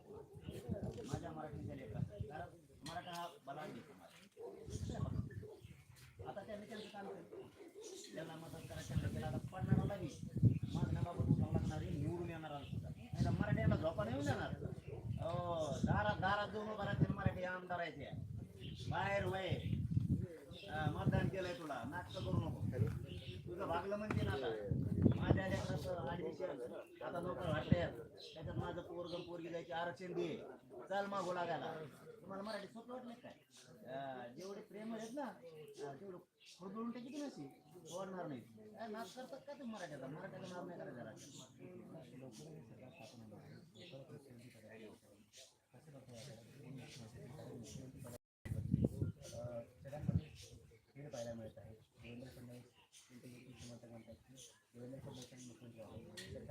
माझ्या मराठीच्या लेखा कारण मराठा हा बलाढ्य समाज आता त्यांनी त्यांचं काम केलं त्यांना मदत करा त्यांना केलं आता पडणारा मागण्याबाबत उठावं लागणार निवडून येणार सुद्धा मराठ्याला झोपा येऊन जाणार हो दारा दारात जाऊन उभा राहते मराठी आमदार आहे बाहेर वय हा, मतदान केलंय तुला नाटक करू नको तुझं भागलं म्हणजे ना आता माझ्या लेकराचं ऍडमिशन आता नोकर वाटले त्याच्यात माझं पोरग पोरगी जायची आरक्षण दे चाल मागू लागायला. तुम्हाला मराठी सोपं वाटलं काय जेवढे प्रेम आहेत ना तेवढं खुरदुळून टाकी की नशी ओढणार नाही काय नाच करतात का तुम्ही मराठ्याचा मराठ्याला नाव नाही करायचा राजा. खेळ पाहायला मिळत आहे देवेंद्र फडणवीस म्हणतात देवेंद्र फडणवीस मुख्यमंत्री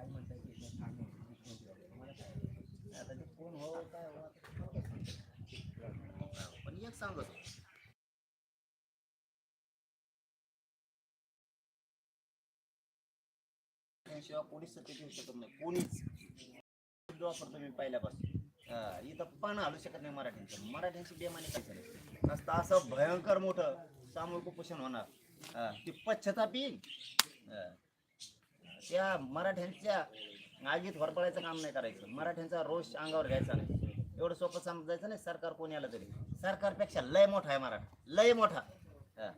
म्हणतात की एकनाथ ठाकरे मुख्यमंत्री व्हावे तुम्हाला काय आता ते कोण व्हावं काय व्हावं पण एक सांगत शिवाय कोणीच शकत नाही कोणीच वापरतो मी पहिल्यापासून इथं पण हलू शकत नाही मराठ्यांचं मराठ्यांची बेमानी काय झाली नसतं असं भयंकर मोठं सामूहिक उपोषण होणार ती पश्चाताप येईल त्या मराठ्यांच्या आगीत होरपळायचं काम नाही करायचं. मराठ्यांचा रोष अंगावर घ्यायचा नाही. एवढं सोपं समजायचं नाही सरकार कोणी आलं तरी. सरकारपेक्षा लय मोठा आहे मराठा. लय मोठा. हा.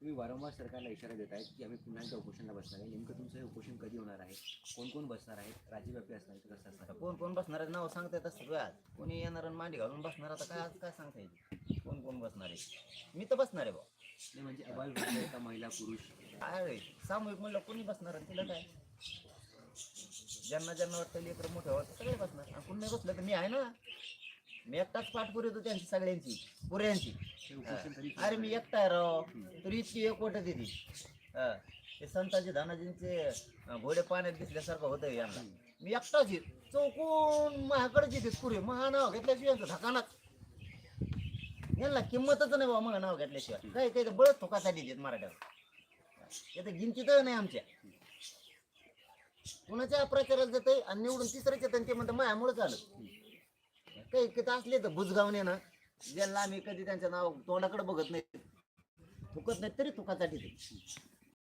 तुम्ही वारंवार सरकारला इशारा देत आहेत की आम्ही पुन्हा एकदा उपोषणाला बसणार आहे. नेमकं तुमचं हे उपोषण कधी होणार आहे? कोण कोण बसणार आहेत राज्यव्यापी असणार आहे कसं असणार? कोण कोण बसणार आहे? नाव सांगता येतात सगळं आज कोणी येणार आणि मांडी घालून बसणार आता काय आज काय सांगता येईल? कोण कोण बसणार आहे? मी तर बसणार आहे भाऊ. नाही म्हणजे अबाल वृद्ध का महिला पुरुष? काय रे, सामूहिक म्हणलं कोणी बसणार आणि तिला काय? ज्यांना ज्यांना वाटतं लेकर मोठं व्हावं सगळे बसणार. आणि कुणी नाही बसलं तर मी आहे ना. मी एकटाच पाठ पुरवतो त्यांची सगळ्यांची. पुऱ्यांची. हे. अरे मी एकटा आहे राव. तरी इतकी एक वाटत येते हा. ते संताजी धनाजींचे अं, घोडे पाण्यात दिसल्यासारखं होतं यांना. मी एकटाच आहे. चौकून माझ्याकडे जिथे पुरे. महा नाव घेतल्याशिवाय यांचं धकानाच यांना किंमतच नाही बाबा मग नाव घेतल्याशिवाय. काही काही तर बळच थोकासाठी देत मराठ्यावर. येतं गिनतीच नाही आमच्या. कुणाच्या प्रचाराला जाते आणि निवडून तिसऱ्याच येतं आणि ते म्हणतं मायामुळे झालं. काही किती असले तर भुजगावने ना ज्यांना आम्ही कधी त्यांच्या नाव तोंडाकडे बघत नाही थुकत नाही तरी थुकासाठी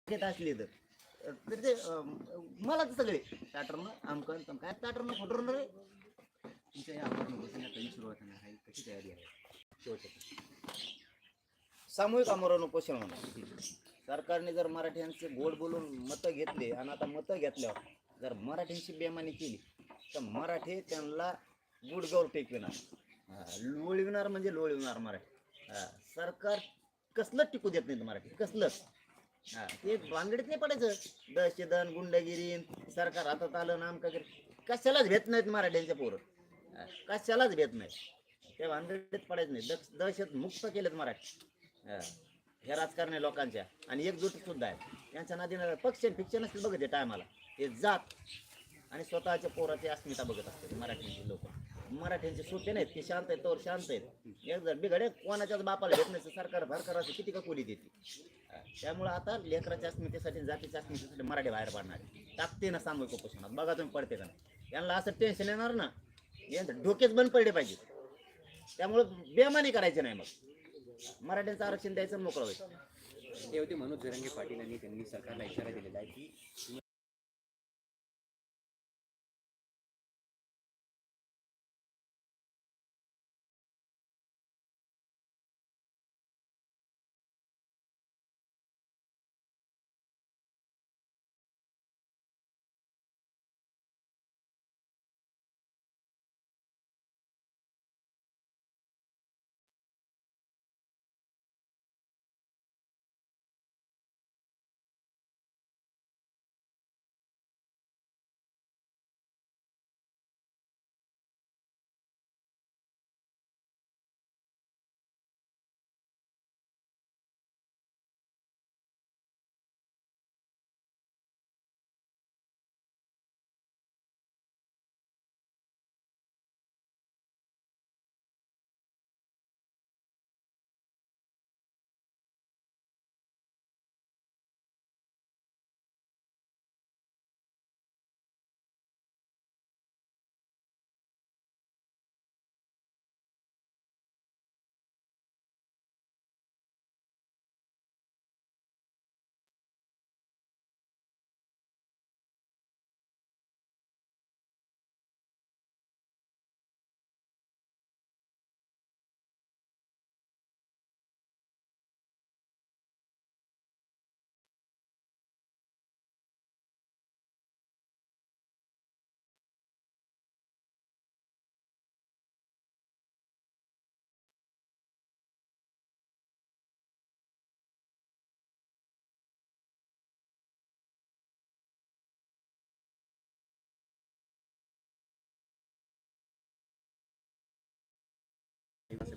ते असले तर. तर ते मला तर सगळे टाटरनं आमकन तम काय पॅटर्न रे तुमच्या या आमरण उपोषणाला कधी सुरुवात होणार आहे. कशी तयारी आहे? शेवटच्या सामूहिक आमरण उपोषण होणार. सरकारने जर मराठ्यांचे गोड बोलून मतं घेतले आणि आता मतं घेतल्यावर जर मराठ्यांची बेमानी केली तर मराठी त्यांना गुडगावर टेकविणार. हा, लोळविणार म्हणजे लोळविणार मराठी. हा, सरकार कसलंच टिकू देत नाही मराठी कसलंच. हा ते भानगडीत नाही पडायचं. दहशतन गुंडगिरी सरकार हातात आलं नाम का कशालाच भेट नाहीत मराठ्यांच्या पोरं. कशालाच भेट नाही त्या भानगडीत पडायचं नाही. दहशत मुक्त केलेत मराठी. हे ह्या राजकारणी लोकांच्या आणि एकजूट सुद्धा आहे त्यांच्या नादीनं पक्ष फिक्शन नसतील बघत आहे टायमाला ते जात आणि स्वतःच्या पोराची अस्मिता बघत असते मराठीचे लोक. मराठ्यांचे सोपे नाहीत ते शांत आहेत तोवर शांत आहेत. एक जर बिघडे कोणाच्याच बापाला भेट नाही सरकार भरकर असं किती का कोली देते. त्यामुळं आता लेकराच्या अस्मितेसाठी जातीच्या अस्मितेसाठी मराठी बाहेर पडणार आहे. टाकते ना सांगू कुपोषणात बघा तुम्ही पडते का नाही. यांना असं टेन्शन येणार ना. यांचं डोकेच बंद पडले पाहिजे त्यामुळं बेमानी करायचे नाही मग. मराठ्यांचं आरक्षण द्यायचं मोकळं होईल ते होते मनोज जरंगे पाटील यांनी त्यांनी सरकारला इशारा दिलेला आहे की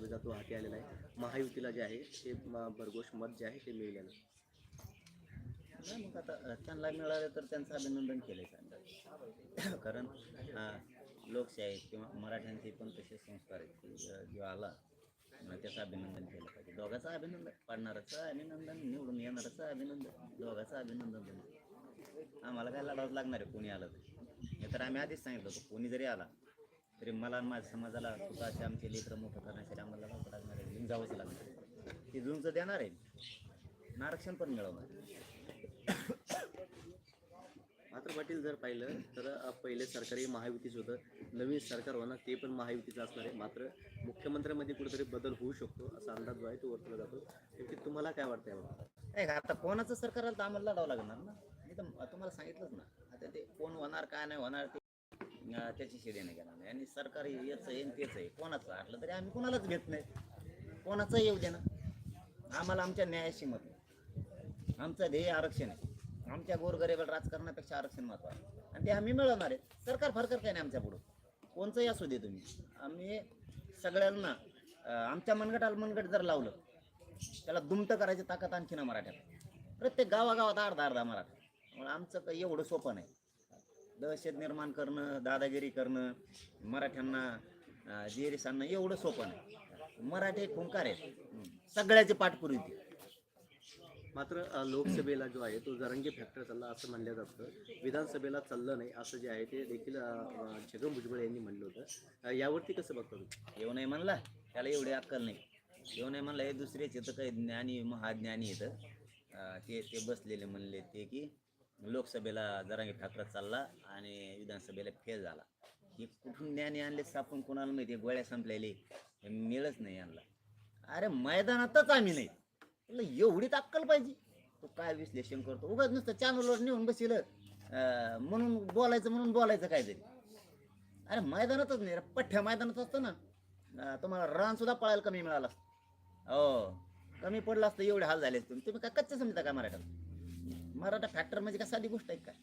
जो तो हाती आलेला आहे. महायुतीला जे आहे ते भरघोष मत जे आहे ते मिळालेलं. नाही मग आता त्यांना मिळालं तर त्यांचं अभिनंदन केलंय त्यांना. कारण लोकशाही किंवा मराठ्यांचे पण तसे संस्कार आहेत जो आला त्याचं अभिनंदन केलं पाहिजे. दोघाचं अभिनंदन पाडणाराचं अभिनंदन निवडून येणाराचं अभिनंदन. दोघाचं अभिनंदन आम्हाला काय लढावं लागणार आहे कोणी आलं तर. तर आम्ही आधीच सांगितलं होतं कोणी जरी आला तरी मला आणि माझ्या समाजाला स्वतःचे आमचे लेकरं मोठं करण्यासाठी आम्हाला लागणार आहे. घेऊन जावंच लागणार आहे. ते जुंचं देणार आहे. आरक्षण पण मिळवणार मात्र पाटील जर पाहिलं तर पहिले सरकारी महायुतीच होतं. नवीन सरकार होणार ते पण महायुतीचं असणार आहे. मात्र मुख्यमंत्र्यांमध्ये कुठेतरी बदल होऊ शकतो असा अंदाज जो आहे तो वर्तवला जातो. तुम्हाला काय वाटतं याबाबत नाही का, आता कोणाचं सरकार आलं तर आम्हाला लढावं लागणार ना. मी तर तुम्हाला सांगितलंच ना. आता ते कोण होणार काय नाही होणार ते त्याची शिडी नाही घेणार. नाही आणि सरकार याचं आहे आणि तेच आहे. कोणाचं आटलं तरी आम्ही कोणालाच घेत नाही. कोणाचं येऊ दे ना. आम्हाला आमच्या न्यायाशी मत आमचं ध्येय आरक्षण आहे. आमच्या गोरगरेबल राजकारणापेक्षा आरक्षण महत्वाचं आणि ते आम्ही मिळवणार आहे सरकार फरकत काय नाही आमच्या पुढं. कोणचंही असू दे तुम्ही. आम्ही सगळ्यांना आमच्या मनगटाला मनगट जर लावलं त्याला दुमतं करायची ताकद आणखी ना मराठ्यात प्रत्येक गावागावात अर्धा अर्धा मराठा. त्यामुळे आमचं काही एवढं सोपं नाही. दहशत निर्माण करणं दादागिरी करणं मराठ्यांना जेरीस आणणं एवढं सोपं नाही. मराठी खुंकार आहेत. सगळ्याची पाठपुरी ती मात्र लोकसभेला जो आहे तो जरंगी फॅक्टर चालला असं म्हणलं जातं. विधानसभेला चाललं नाही असं जे आहे ते देखील छगन भुजबळ यांनी म्हणलं होतं. यावरती कसं बघता येऊ नाही म्हणला. त्याला एवढी अक्कल नाही. येऊ नाही म्हणलं हे दुसरेच येतं काही ज्ञानी महाज्ञानी येतं. ते ते बसलेले म्हणले ते की लोकसभेला जरांगी ठाकरे चालला आणि विधानसभेला फेल झाला. हे कुठून ज्ञानी आणले सापून कोणाला माहिती? आहे, गोळ्या संपलेले. हे मिळच नाही यांना. अरे मैदानातच आम्ही नाही. तुला एवढीच अक्कल पाहिजे. तू काय विश्लेषण करतो? उगाच नुसतं चॅनलवर नेऊन बसील म्हणून बोलायचं म्हणून बोलायचं काहीतरी. अरे मैदानातच नाही रे. पठ्ठ्या मैदानात असतं ना. तुम्हाला रान सुद्धा पळायला कमी मिळालं असतं. हो. कमी पडलं असतं एवढे हाल झाले तुम्ही तुम्ही काय कच्चे समजता का मराठा मराठा फॅक्टर म्हणजे काय? साधी गोष्ट आहे काय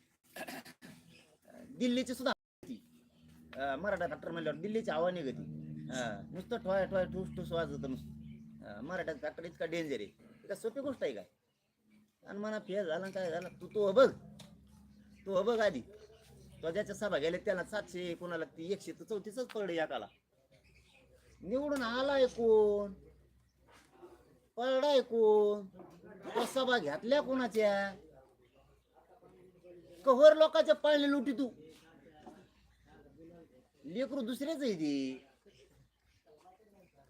दिल्लीची सुद्धा मराठा फॅक्टर म्हणल्यावर दिल्लीची हवा निघती. नुसतं ठोय ठोय ठूस ठूस वाजत नुसतं. मराठा फॅक्टर इतका डेंजर आहे. का सोपी गोष्ट आहे काय? आणि म्हणा फेल झाला काय झालं? तू तो हो बघ. तू हो बघ आधी. तो ज्याच्या सभा गेले त्याला सातशे कोणाला ती एकशे तर चौतीसच पडले एकाला. निवडून आलाय कोण? पळडाय कोण? सभा घेतल्या कोणाच्या? कव्हर लोकांच्या पाळणे लुटी तू. लेकरू दुसरेच आहे ते.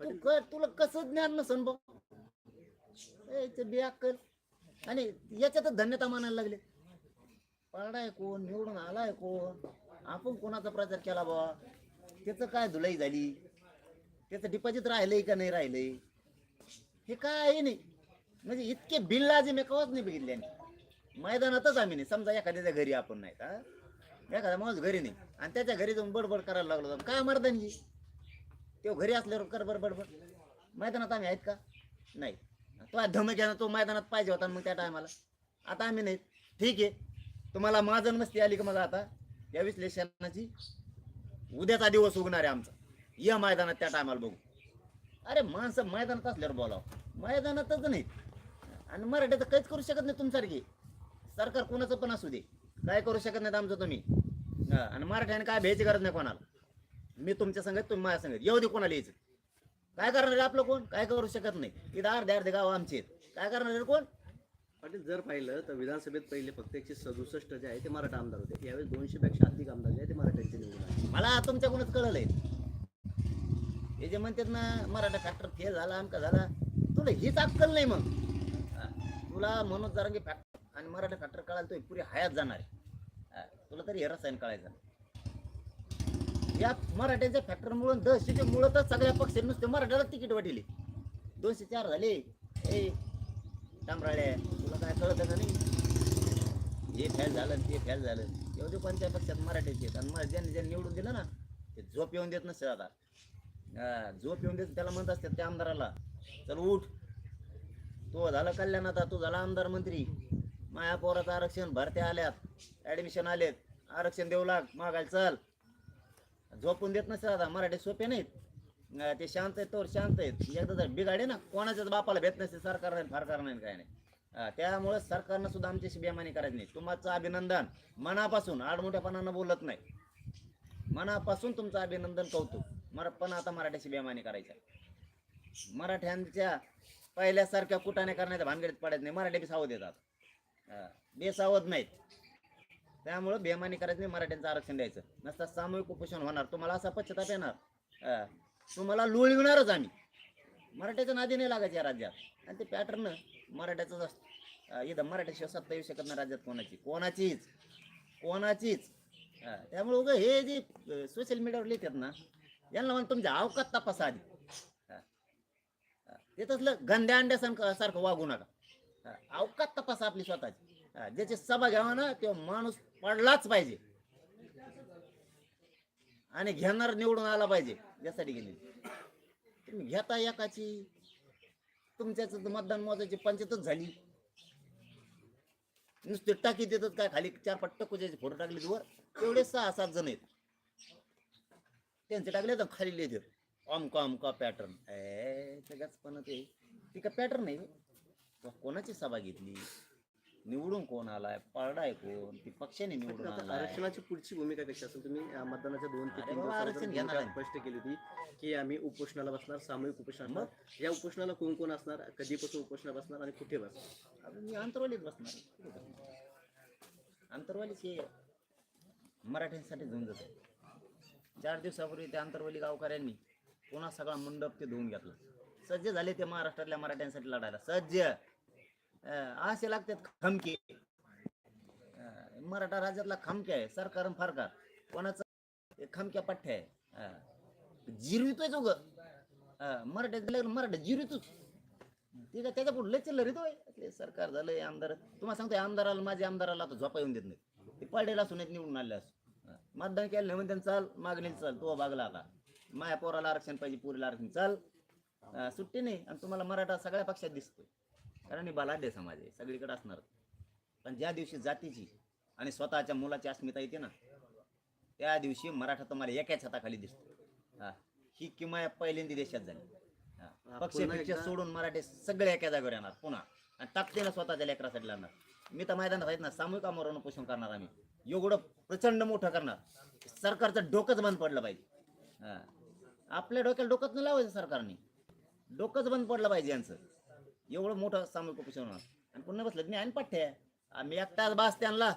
तू कर तुला कसं ज्ञान नसन बघ कर. आणि याच्यातच धन्यता मानायला लागले. पडलाय कोण निवडून आलाय कोण? आपण कोणाचा प्रचार केला बा? त्याचं काय धुलाई झाली? त्याचं डिपॉझिट राहिलंय का नाही राहिलंय? हे काय आहे नाही? म्हणजे इतके बिल्लाजी मी कवाच नाही बघितल्याने मैदानातच आम्ही नाही. समजा एखाद्याच्या घरी आपण नाही का एखादा माणूस घरी नाही. आणि त्याच्या घरी जाऊन बडबड करायला लागलो तर काय मर्दानगी तो घरी असल्यावर कर बड बडबड. मैदानात आम्ही आहेत का? नाही. तो धमक्यानं तो मैदानात पाहिजे होता मग त्या टायमाला. आता आम्ही नाही. ठीक आहे. तुम्हाला माझं मस्ती आली का मला आता? या विश्लेषणाची उद्याचा दिवस उगणार आहे आमचा. या मैदानात त्या टायमाला बघू. अरे माणसं मैदानात असल्यावर बोलावं. मैदानातच नाही आणि मराठीचं काहीच करू शकत नाही तुमच्यासारखी. सरकार कोणाचं पण असू दे. काय करू शकत नाहीत आमचं तुम्ही. हा, आणि मराठ्याने काय भ्यायची गरज नाही कोणाला. मी तुमच्या संगत तुम्ही माझ्या संगत. येऊ दे कोणाला यायचं. काय करणार आपलं कोण? काय करू शकत नाही. इथं अर्धे अर्धे गाव आमचे आहेत. काय करणार आहे कोण? पाटील जर पाहिलं तर विधानसभेत पहिले फक्त एकशे सदुसष्ट जे आहे ते मराठा आमदार होते. यावेळेस दोनशे पेक्षा अधिक आमदार जे आहे ते मराठ्यांचे निवडून आले. मला तुमच्याकडूनच कळलंय. हे जे म्हणतात ना मराठा फॅक्टर फेल झाला आमका झाला. तुला हीच अक्कल नाही मग. हा, तुला मनोज जारंगे फॅक्टर आणि मराठा फॅक्टर कळायला तो पुरी हयात जाणार आहे. तुला तरी हे रसायन कळायचं या मराठ्यांच्या फॅक्टरमुळे दहशेच्या मुळे तर सगळ्या पक्ष नुसते मराठ्याला तिकीट वाटिले दोनशे चार झाले. ए तांबराळ्या तुला काय कळत का नाही? हे फॅल झालं ते फॅल झालं. एवढे दे कोणत्या पक्षात मराठ्याचे आहेत. आणि मग ज्यांनी ज्यांनी निवडून दिलं ना ते झोप येऊन देत नसते आता झोप येऊन देत त्याला म्हणत असतात त्या आमदाराला चल उठ. तो झाला कल्याण आता तू झाला आमदार मंत्री. माया पोराचं आरक्षण भरत्या आल्यात. ऍडमिशन आलेत. आरक्षण देऊ लाग. मागायला चल. झोपून देत नसते आता. मराठी सोपे नाहीत. ते शांत आहेत तोवर शांत आहेत. एकदा जर बिघाडे ना कोणाच्याच बापाला भेट नसते. सरकार नाही फारकार नाही काय नाही. त्यामुळे सरकारनं सुद्धा आमच्याशी बेमानी करायची नाही तुमचं अभिनंदन. मनापासून आडमोठ्यापणानं बोलत नाही. मनापासून तुमचं अभिनंदन कौतुक. मर पण आता मराठ्याशी बेमानी करायच्या मराठ्यांच्या पहिल्यासारख्या कुटाने करण्याच्या भानगडीत पडत नाही. मराठी बी सावध येतात. बेसावत बेसावध नाहीत. त्यामुळं बेमानी करायचं नाही मराठ्यांचं आरक्षण द्यायचं. नसता सामूहिक उपोषण होणार. तुम्हाला असा पश्चाताप येणार. तुम्हाला लोळविणारच आम्ही. मराठ्याच्या नादी नाही लागायचे या राज्यात. आणि ते पॅटर्न मराठ्याचंच असतं. इथं मराठ्याशिवाय सत्ता येऊ शकत नाही राज्यात कोणाची. कोणाचीच. कोणाचीच. अं, त्यामुळे उगं हे जे सोशल मीडियावर लिहितात ना यांना म्हणून तुमच्या अवकात तपासा आधी. ते तसलं गंध्या अंड्यासारखं सारखं वागू नका. अवकात तपास आपली स्वतःची. ज्याची सभा घ्यावा ना तो माणूस पडलाच पाहिजे. आणि घेणार निवडून आला पाहिजे यासाठी गेले तुम्ही घेता एकाची तुमच्याच मतदान मोजायची पंचायतच झाली. नुसते टाकी देतात काय खाली चार पट्ट टक्कोचे फोटो टाकले वर तेवढे सहा सात जण आहेत. त्यांचे टाकले तर खाली लिहिते अमका अमका पॅटर्न ए सगळ्याच पण ते ती का पॅटर्न आहे कोणाची सभा घेतली? निवडून कोण आलाय? पळडाय कोण? ती पक्षाने निवडून आता आलाय आरक्षणाची पुढची भूमिका कशी असेल? तुम्ही अं, मतदानाच्या दोन ते अरे तीन बाबा, दिवसानंतर आरक्षण घेणार भूमिका आहे. स्पष्ट केली होती की आम्ही उपोषणाला बसणार सामूहिक उपोषण असणार. या उपोषणाला कोण कोण असणार? कधीपासून उपोषण बसणार आणि कुठे बसणार? आता मी अंतरवालीत बसणार कुठे बसणार? अंतरवालीच हे मराठ्यांसाठी झुंजत आहे. चार दिवसापूर्वी त्या अंतरवाली गावकऱ्यांनी पुन्हा सगळा मंडप ते धुवून घेतला. सज्ज झाले ते महाराष्ट्रातल्या मराठ्यांसाठी लढायला. सज्ज! असे लागतात खमके. मराठा राज्यातला खमके आहे सरकार फारकार. कोणाचा? खमक्या पठ्ठ्या आहे. जिरवितोय उग मराठ्याचं मराठा जिरवितोच. ते त्याच्या पुढे चिल्लर रे तो सरकार झालंय आमदार. तुम्हाला सांगतोय आमदाराला माझ्या आमदाराला आता झोपा येऊन देत नाही ते पडेल असून एक निवडून आले असू. मतदान केलं नाही म्हणते चाल मागणी चाल तो बागला आता. माया पोराला आरक्षण पाहिजे पुरीला आरक्षण चाल. सुट्टी नाही आणि तुम्हाला मराठा सगळ्या पक्षात दिसतोय. कारण हे बलाढ्य समाज आहे सगळीकडे असणार. पण ज्या दिवशी जातीची आणि स्वतःच्या मुलाची अस्मिता येते ना त्या दिवशी मराठा तुम्हाला एकाच हाताखाली दिसतो. हा ही किमया पहिल्यांदा देशात झाली. पक्ष सोडून मराठे सगळे एका जागेवर येणार पुन्हा. आणि ताकदीनं स्वतःच्या लेकरासाठी लढणार. मी तर मैदानात आहेत ना सामूहिक आमरण उपोषण करणार आम्ही. एवढं प्रचंड मोठं करणार. सरकारचं डोकंच बंद पडलं पाहिजे. आपल्या डोक्याला डोकंच नाही लावायचं सरकारने. डोकंच बंद पडलं पाहिजे यांचं. एवढं मोठं सामूहिक उपोषण होणार. आणि पुन्हा बसलं मी आणि पठ्ठे आम्ही एकटाच बास त्यांना.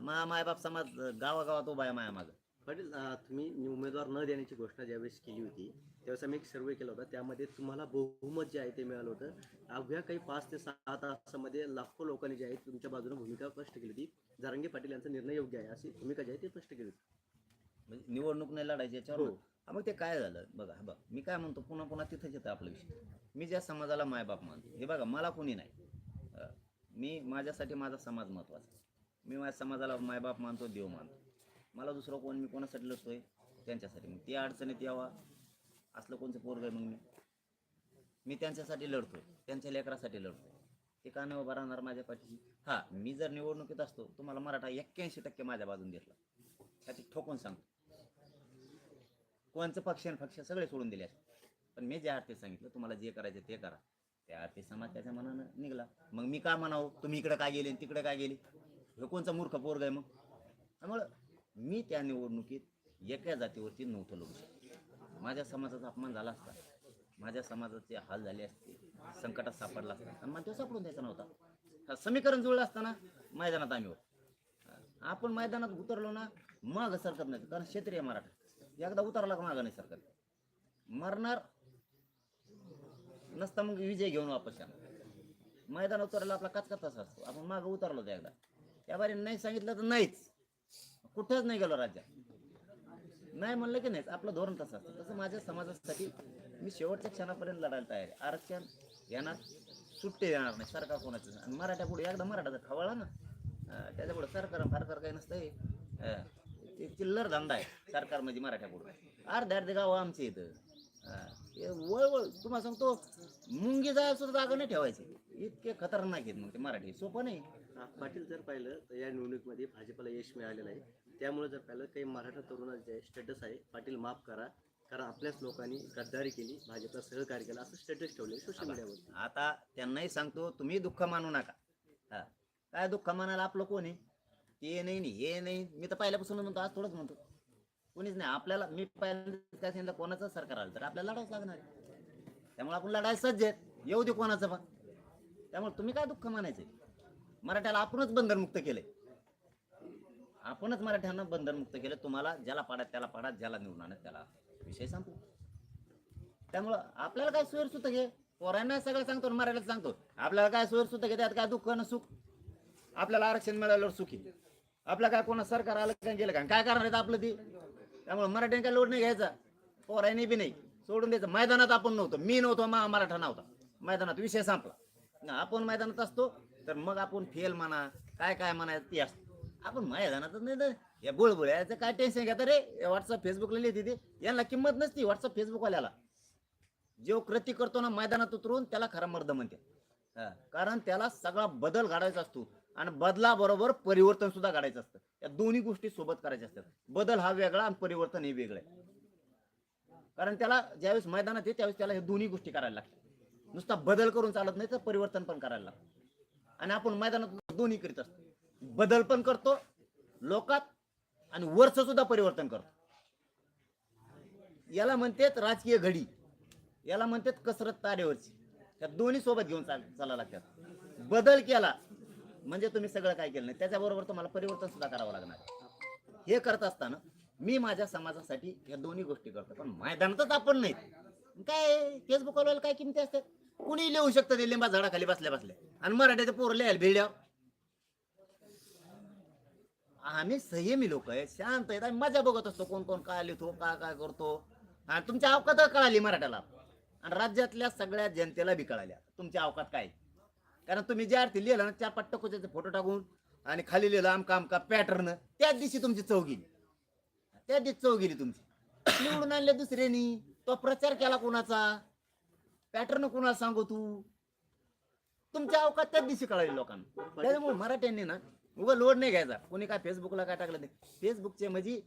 मा मायबाप समाज गावागावात उभा आहे माया मागं. पाटील तुम्ही उमेदवार न देण्याची घोषणा ज्यावेळेस केली होती त्यावेळेस आम्ही एक सर्वे केला होता. त्यामध्ये तुम्हाला बहुमत जे आहे ते मिळालं होतं. अवघ्या काही पाच ते सहा तासामध्ये लाखो लोकांनी जे आहे तुमच्या बाजूने भूमिका स्पष्ट केली होती. जारंगे पाटील यांचा निर्णय योग्य आहे अशी भूमिका जी आहे ती स्पष्ट केली होती? म्हणजे निवडणूक नाही लढायची याच्यावर. हा, मग ते काय झालं? बघा हा बघ मी काय म्हणतो पुन्हा पुन्हा तिथंच येतं आपला विषय. मी ज्या समाजाला मायबाप मानतो हे बघा मला कोणी नाही. मी माझ्यासाठी माझा समाज महत्त्वाचा आहे. मी माझ्या समाजाला मायबाप मानतो देव मानतो. मला दुसरं कोण मी कोणासाठी लढतोय? त्यांच्यासाठी. मग ते अडचणीत यावा. असलं कोणचं पोरग आहे मग मी? मी त्यांच्यासाठी लढतोय त्यांच्या लेकरासाठी लढतोय. ते का नाही उभा राहणार माझ्या पाठीशी? हां मी जर निवडणुकीत असतो तुम्हाला मराठा एक्क्याऐंशी टक्के माझ्या बाजून घेतला. त्याची ठोकून सांगतो. कोणचं पक्ष आणि पक्ष सगळे सोडून दिले असते. पण मी ज्या अर्थी सांगितलं तुम्हाला जे करायचं ते करा. त्या अर्थी समाज त्याच्या मनानं निघला. मग मी का म्हणावं? तुम्ही इकडे काय गेले तिकडे काय गेले? हे कोणचा मूर्ख पोरग आहे मग? त्यामुळं मी त्या निवडणुकीत एका जातीवरती नव्हतं लढू माझ्या समाजाचा अपमान झाला असता. माझ्या समाजाचे हाल झाले असते. संकटात सापडला असता. आणि मला तो सापडून द्यायचा नव्हता. हा, समीकरण जुळलं असताना मैदानात आम्ही आपण मैदानात उतरलो ना माग सरकत नाही कारण क्षेत्रीय मराठा. एकदा उतरला का मागं नाही सरकार. मरणार नसता मग विजय घेऊन वापस येणार. मैदान उतरला आपला कचका तसा असतो. आपण मागं उतरलो होतो एकदा. त्या बारे नाही सांगितलं तर नाहीच. कुठंच नाही गेलो राज्यात. नाही म्हणलं की नाहीच. आपलं धोरण तसं असतं. तसं माझ्या समाजासाठी मी शेवटच्या क्षणापर्यंत लढायला तयार आहे. आरक्षण येणार सुट्टी देणार नाही. सरकार कोणाचं आणि मराठ्या पुढे एकदा मराठाचा खवळा ना. त्याच्यापुढे त्याच्या पुढे सरकार फारकार काही नसतं आहे ते चिल्लर धंदा आहे सरकार म्हणजे मराठ्या पुढे. अर्ध्या अर्धे गाव आमचे इथं. अं, हे वळ वळ तुम्हाला सांगतो मुंगी जायला सुद्धा जागा नाही ठेवायची. इतके खतरनाक आहेत मग ते मराठी. सोपं नाही. पाटील जर पाहिलं तर या निवडणुकीमध्ये भाजपला यश मिळालेलं आहे. त्यामुळे जर पाहिलं काही मराठा तरुणाचे स्टेटस आहे पाटील माफ करा. कारण आपल्याच लोकांनी गद्दारी केली भाजपला सहकार्य केलं असं स्टेटस ठेवले सोशल मीडियावर आता त्यांनाही सांगतो तुम्ही दुःख मानू नका. हा काय दुःख मानायला आपलं कोण आहे? ते नाही नी, हे नाही. मी तर पहिल्यापासून म्हणतो आज थोडंच म्हणतो. कोणीच नाही. आपल्याला मी पहिल्यांदा काय सांगितलं कोणाचं सरकार आलं तर आपल्याला लढावंच लागणार त्यामुळे आपण लढायला सज्ज आहेत. येऊ दे कोणाचं पण. त्यामुळे तुम्ही काय दुःख मानायचे मराठ्याला आपणच बंधनमुक्त केले आपणच मराठ्यांना बंधनमुक्त केलं तुम्हाला ज्याला पाडा त्याला पाडा ज्याला निवडून आणत त्याला. विषय सांगू त्यामुळं आपल्याला काय सोयर सुद्धा घे. पोरांना सगळं सांगतो आणि सांगतो. आपल्याला काय सोयर सुद्धा घे त्यात काय दुःख ना सुख? आपल्याला आरक्षण मिळाल्यावर सुखी. आपला काय कोणा सरकार आलं काय गेलं का? काय करणार आपलं ते? त्यामुळे मराठ्याने काय लोड नाही घ्यायचा. पोरांनी बी नाही. सोडून द्यायचं. मैदानात आपण नव्हतो. मी नव्हतो मा मराठा नव्हता. मैदानात विषय संपला. ना आपण मैदानात असतो तर मग आपण फेल म्हणा काय काय म्हणायचं ते असतं. आपण मैदानातच नाही तर या बुळबुळ याचं काय टेन्शन घेतं रे? व्हॉट्सअप फेसबुकला लिहिते ते. यांना किंमत नसती व्हॉट्सअप फेसबुकवाल्याला जो कृती करतो ना मैदानात उतरून त्याला खरा मर्द म्हणते. हा, कारण त्याला सगळा बदल घडायचा असतो. आणि बदलाबरोबर परिवर्तन सुद्धा घडायचं असतं. या दोन्ही गोष्टी सोबत करायच्या असतात. बदल हा वेगळा आणि परिवर्तन हे वेगळं. आहे कारण त्याला ज्यावेळेस मैदानात येते त्यावेळेस त्याला हे दोन्ही गोष्टी करायला लागतात नुसता बदल करून चालत नाही तर परिवर्तन पण करायला लागतं. आणि आपण मैदानात दोन्ही करीत असतो. बदल पण करतो लोकात आणि वर्ष सुद्धा परिवर्तन करतो. याला म्हणतात राजकीय घडी. याला म्हणतात कसरत तारेवरची. त्या दोन्ही सोबत घेऊन चाल चालायला लागतात. बदल केला म्हणजे तुम्ही सगळं काय केलं नाही. त्याच्याबरोबर तुम्हाला परिवर्तन सुद्धा करावं लागणार. आहे. हे करत असताना मी माझ्या समाजासाठी या दोन्ही गोष्टी करतो. पण मैदानातच आपण नाही काय? फेसबुकवर काय किमती असतात? कुणी लिहू शकतं ते लिंबा झाडाखाली बसल्या बसल्या. आणि मराठीचे पोर लिहायला भिड्या आम्ही संयमी लोक आहे शांत आहेत. आम्ही मजा बघत असतो कोण कोण काय लिहितो काय काय करतो. आणि तुमच्या अवकात कळाली मराठ्याला. आणि राज्यातल्या सगळ्या जनतेला बी कळाल्या. तुमच्या अवकात काय? कारण तुम्ही ज्या अर्थी लिहिलं ना त्या पट्टकुच्याचे फोटो टाकून आणि खाली लिहिलं आमका आमका पॅटर्न त्याच दिवशी तुमची चव गेली. त्याच दिवशी चव गेली तुमची. निवडून आणले दुसऱ्यानी. तो प्रचार केला कोणाचा? पॅटर्न कोणाला सांगू तू? तुमच्या अवकात त्याच दिवशी कळाली लोकांना. त्याच्यामुळे मराठ्यांनी ना उगा लोड नाही घ्यायचा. कोणी काय फेसबुकला काय टाकलं नाही. फेसबुकचे म्हणजे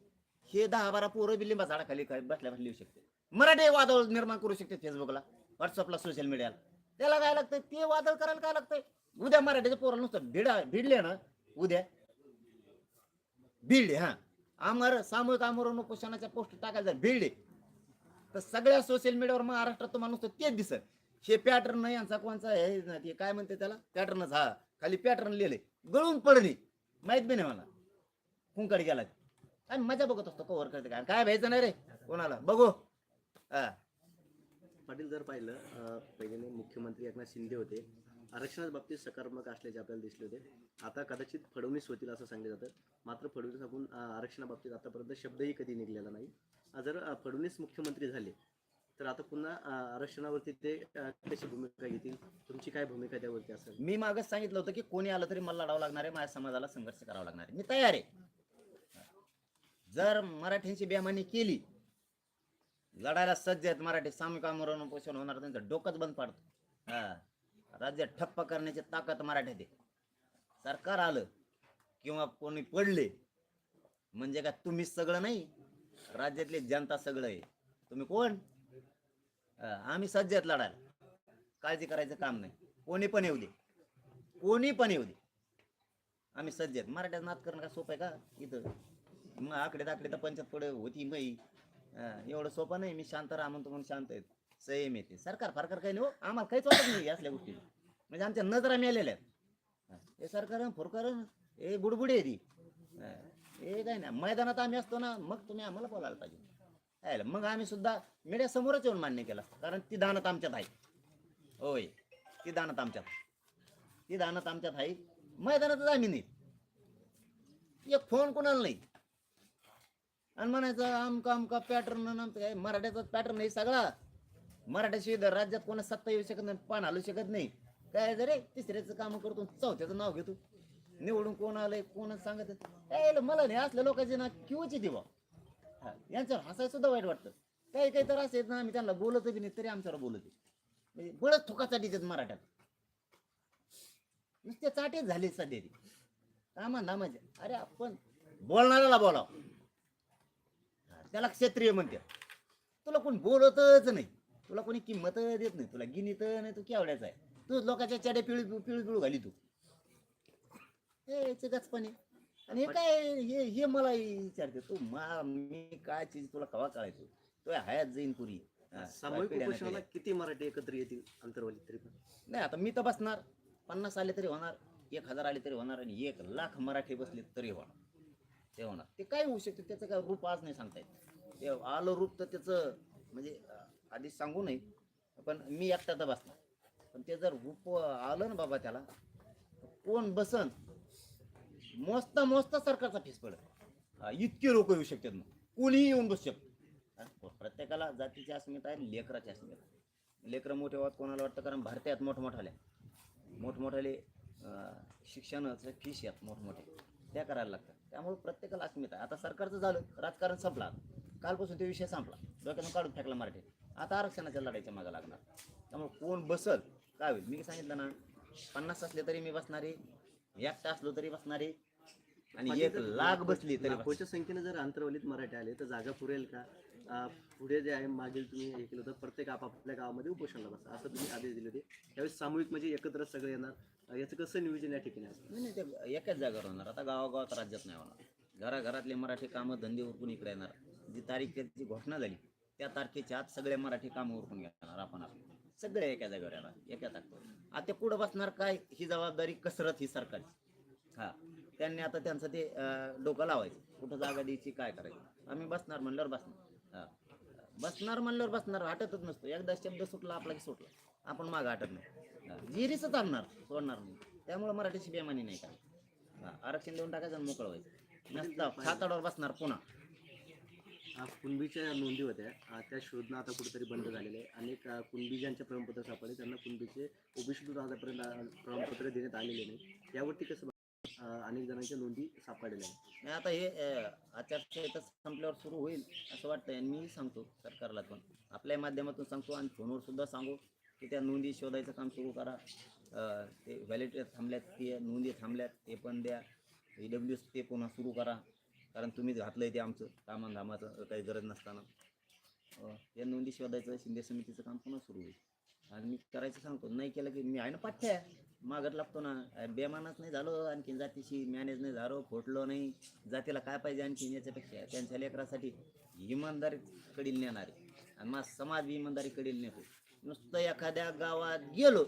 हे दहा बारा पोरं बी लिंबा झाडाखाली बसल्या बसल्या लिहू शकते. मराठी वादळ निर्माण करू शकते फेसबुकला व्हॉट्सअपला सोशल मीडियाला त्याला काय लागतंय? ते वादळ करायला काय लागतंय? उद्या मराठीच्या पोराला नुसतं भिडा भिडले ना उद्या. भिडले हा. आमर सामूहिक आमरण उपोषणाच्या पोस्ट टाकायला जर भिडले. तर सगळ्या सोशल मीडियावर महाराष्ट्रात तुम्हाला नुसतं तेच दिसत. हे पॅटर्न यांचा कोणचा हे ना ते काय म्हणते त्याला? पॅटर्नच हा. खाली पॅटर्न लिहिले. गळून पडली. माहीत बी नाही मला. कुंकड गेला काय मजा बघत असतो कव्हर करते काय काय भ्यायचं नाही रे कोणाला? बघू. हा. पाटील जर पाहिलं पहिल्याने पहिले मुख्यमंत्री एकनाथ शिंदे होते. आरक्षणाच्या बाबतीत सकारात्मक असल्याचे आपल्याला दिसले होते आता कदाचित फडणवीस होतील असं सांगितलं जातं. मात्र फडणवीस आपण आरक्षणाबाबतीत आतापर्यंत शब्दही कधी निघलेला नाही. जर फडणवीस मुख्यमंत्री झाले तर आता पुन्हा आरक्षणावरती ते कशी भूमिका घेतील? तुमची काय भूमिका त्यावरती असेल मी मागच सांगितलं होतं की कोणी आलं तरी मला लढावं लागणार आहे माझ्या समाजाला संघर्ष करावा लागणार आहे. मी तयार आहे. जर मराठ्यांची बेमानी केली लढायला सज्ज आहेत मराठी सामूहिक आमरण होणार त्यांचं डोकंच बंद पाडतो. हा. राज्य ठप्प करण्याची ताकद मराठ्यात आहे. सरकार आलं किंवा कोणी पडले म्हणजे का तुम्ही सगळं नाही राज्यातली जनता सगळं आहे. तुम्ही कोण? आम्ही सज्ज आहेत लढायला. काळजी करायचं काम नाही. कोणी पण येऊ दे. कोणी पण येऊ दे. आम्ही सज्ज आहेत. मराठ्यात नात करणं का सोपं आहे का? इथं. मग आकडे दाकडे तर पंचायत पुढे होती मई हा, एवढं सोपं नाही मी शांत राहा म्हणतो म्हणून शांत आहेत. संयम येते सरकार फारकार काही नाही हो. आम्हाला काहीच वाटत नाही असल्या गोष्टी. म्हणजे आमच्या नजरा मिळालेल्या आहेत. हा, हे सरकार फुरकार हे बुडबुडी आहे ती हा, हे काय नाही. मैदानात आम्ही असतो ना मग तुम्ही आम्हाला बोलायला पाहिजे. आहे, मग आम्ही सुद्धा मीडिया समोरच येऊन मान्य केलं. कारण ती दानत आमच्यात आहे. होय ती दानत आमच्यात ती दानत आमच्यात आहे. मैदानातच आम्ही नाही. एक फोन कोणाला नाही. आणि म्हणायचं आमका आमका पॅटर्न काय मराठ्याचा पॅटर्न आहे सगळा. मराठ्याशिवाय जर राज्यात कोणा सत्ता येऊ शकत नाही पान हलू शकत नाही. काय जरे तिसऱ्याचं काम करतो चौथ्याचं नाव घेतो निवडून कोण आलंय कोण सांगत काय मला नाही असल्या लोकांचे ना किंवाची दिवा हा, यांच्यावर हसायला सुद्धा वाईट वाटतं. काही काही तर असे ना आम्ही त्यांना बोलत बी नाही तरी आमच्यावर बोलत आहे. म्हणजे बळच थुकाचा देत मराठ्यात. नुसते चाटेच झाले सध्या ती. कामा नामाचे म्हणजे, अरे आपण बोलणाऱ्याला बोलाव. त्याला क्षत्रिय म्हणते. तुला कोण बोलतच नाही. तुला कोणी किंमत देत नाही. तुला गिनीत नाही तू केवढ्याचा आहे. तू लोकांच्या चड्या पिळू पिळू पिळू घाली तू. हे गचपणे. आणि हे काय हे हे मला विचारते. तू मा मी काय चीज तुला कवा कळायचो? तो हयात जाईन पुरी. सामूहिक उपोषणाला. किती मराठी एकत्र येतील अंतरवली तरी पण? नाही आता मी तर बसणार. पन्नास आले तरी होणार. एक हजार आले तरी होणार. आणि एक लाख मराठी बसले तरी होणार. ते होणार. ते काय होऊ शकते? त्याचं काय रूप आज नाही सांगता येत. ते आलं रूप तर त्याचं म्हणजे आधी सांगू नये पण मी एकटा तर बसणार. पण ते जर रूप आलं ना बाबा त्याला कोण बसन? मोजता मोजता सरकारचा फेस पडत इतके लोक येऊ शकतात मग. कोणीही येऊन बसू शकतो प्रत्येकाला जातीची अस्मिता आहे लेकराची अस्मिता लेकरं मोठे होत कोणाला वाटतं कारण भारतीयात मोठमोठाल्या मोठमोठाले. शिक्षणाचं फीस आहेत मोठमोठे. त्या करायला लागतात. त्यामुळे प्रत्येकाला अस्मिता आता सरकारचं झालं राजकारण संपला कालपासून तो विषय संपला. डोक्यातून काढून फेकला मराठी आता आरक्षणाच्या लढाईच्या मागे लागणार. त्यामुळे कोण बसल काय होईल? मी सांगितलं ना पन्नास असले तरी मी बसणारे एकटा असलो तरी बसणारे आणि एक लाख बसली तरी. लाखोच्या संख्येने जर अंतरवलीत मराठी आले तर जागा पुरेल का? पुढे जे आहे मागील तुम्ही हे केलं होतं प्रत्येक आपापल्या गावामध्ये उपोषणाला बसा असं तुम्ही आदेश दिले होते. त्यावेळेस सामूहिक म्हणजे एकत्र सगळे येणार. याचं कसं नियोजन या ठिकाणी असतं? नाही नाही ते एकाच जागेवर होणार. आता गावागावात राज्यात नाही होणार. घराघरातले मराठी कामं धंदे उरकून इकडे येणार. जी तारीखची घोषणा झाली त्या तारखेच्या आत सगळे मराठी काम उरकून घेणार आपण आपण सगळे एका जागेवर येणार एका तारखेवर. आता कुठं बसणार काय? ही जबाबदारी कसरत ही सरकारची. हा. त्यांनी आता त्यांचं ते डोकं लावायचं. कुठं जागा द्यायची काय करायचं? आम्ही बसणार म्हणल्यावर बसणार. हा. बसणार म्हणल्यावर बसणार हटतच नसतो. एकदा शब्द सुटला आपला की सुटला. आपण मागं हटत नाही. जिरीसच आणणार सोडणार नाही. त्यामुळे मराठीची बेमानी नाही का हा. आरक्षण देऊन टाकायचं मोकळ मोकळं व्हायचं. नसतं हाताडावर बसणार पुन्हा. कुणबीच्या नोंदी होत्या. त्या शोधणं आता कुठेतरी बंद झालेलं आहे. अनेक अं, कुणबी ज्यांचे प्रमाणपत्र सापडले त्यांना कुणबीचे ओबीसी आतापर्यंत प्रमाणपत्र देण्यात आलेले नाही यावरती कसं अनेक जणांच्या नोंदी सापडलेल्या आहेत. नाही आता हे आचारसंहिता संपल्यावर सुरू होईल असं वाटतंय मीही मी सांगतो सरकारला पण. आपल्या माध्यमातून सांगतो आणि फोनवर सुद्धा सांगू की त्या नोंदी शोधायचं काम सुरू करा. ते व्हॅलिडिटी थांबल्यात ते नोंदी थांबल्यात ते पण द्या. ई डब्ल्यू ते पुन्हा सुरू करा. कारण तुम्हीच घातलंय ते आमचं कामाधामाचं काही गरज नसताना. या नोंदी शोधायचं शिंदे समितीचं काम पुन्हा सुरू होईल. आणि मी करायचं सांगतो नाही केलं की मी आहे ना पाठ्या. मागत लागतो ना. बेमानच नाही झालो आणखी जातीशी मॅनेज नाही झालो फोटलो नाही. जातीला काय पाहिजे आणखी याच्यापेक्षा? त्यांच्या लेकरासाठी इमानदारीकडील नेणारे. आणि माझा समाज इमानदारीकडील नेतो. नुसतं एखाद्या गावात गेलो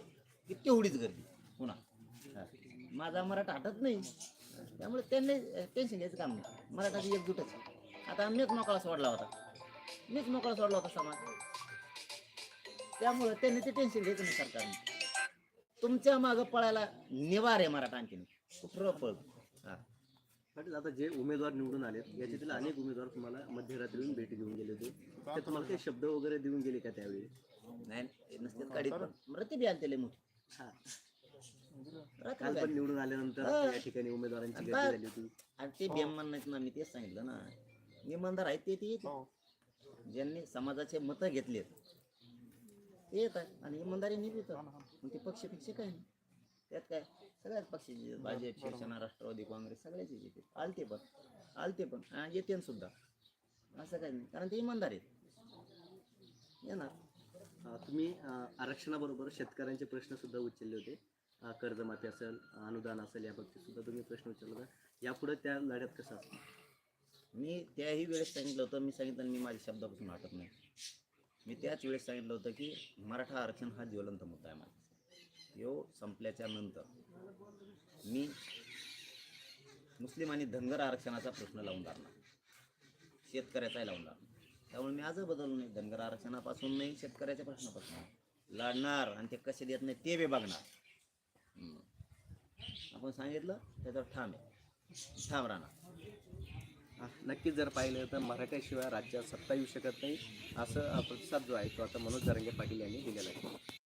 की तेवढीच गर्दी. पुन्हा. माझा मराठा हटत नाही. त्यामुळे त्यांनी टेन्शन घ्यायचं काम नाही. मराठाची एकजूटच आता मीच मोकळा सोडला होता. मीच मोकळा सोडला होता समाज. त्यामुळे त्यांनी ते टेन्शन घ्यायचं नाही सरकारने. तुमच्या मागं पळायला निवार आहे मराठा आणखीन. कुठं पळ हा. पाटील आता जे उमेदवार निवडून आलेत याच्यातील अनेक उमेदवार तुम्हाला मध्यरात्रीहून भेटी देऊन गेले होते. ते तुम्हाला काही शब्द वगैरे देऊन गेले का त्यावेळी? नाही नसते काढीत पण मरते बी आलते लय मोठी. हा. काल पण. निवडून आल्यानंतर हा. या ठिकाणी उमेदवारांची गर्दी झाली होती. आणि ते बेमान नाहीत ना मी तेच सांगितलं ना. इमानदार आहेत ते ते. येते ज्यांनी समाजाचे मतं घेतलेत. ते येतात आणि इमानदारी निभवतात मग ते पक्ष पिक्ष काय? नाही त्यात काय? सगळ्याच पक्षाचे भाजप शिवसेना राष्ट्रवादी काँग्रेस सगळ्याचे येते आलते पण. आलते पण. आणि येते सुद्धा. असं काही नाही. कारण ते इमानदार आहेत. येणार. तुम्ही आरक्षणाबरोबर शेतकऱ्यांचे प्रश्न सुद्धा उचलले होते. कर्जमाफी असेल अनुदान असेल या बाबतीत सुद्धा तुम्ही प्रश्न विचारला. होता यापुढे त्या लढ्यात कसं असतं? मी त्याही वेळेस सांगितलं होतं मी सांगितलं मी माझ्या शब्दापासून हटत नाही. मी त्याच वेळेस सांगितलं होतं की मराठा आरक्षण हा ज्वलंत मुद्दा आहे माझा. यो संपल्याच्या नंतर मी मुस्लिम आणि धनगर आरक्षणाचा प्रश्न लावून धरणार. शेतकऱ्याचाही लावून धरणार. त्यामुळे मी आजही बदललो नाही धनगर आरक्षणापासून नाही शेतकऱ्याच्या प्रश्नापासून लढणार आणि ते कसे देत नाही ते बी बघणार. आपण सांगितलं त्याच्यावर ठाम आहे. ठाम राहणार. नक्कीच जर पाहिलं तर मराठ्याशिवाय राज्यात सत्ता येऊ शकत नाही असं प्रतिसाद जो आहे तो आता मनोज जरांगे पाटील यांनी दिलेला आहे.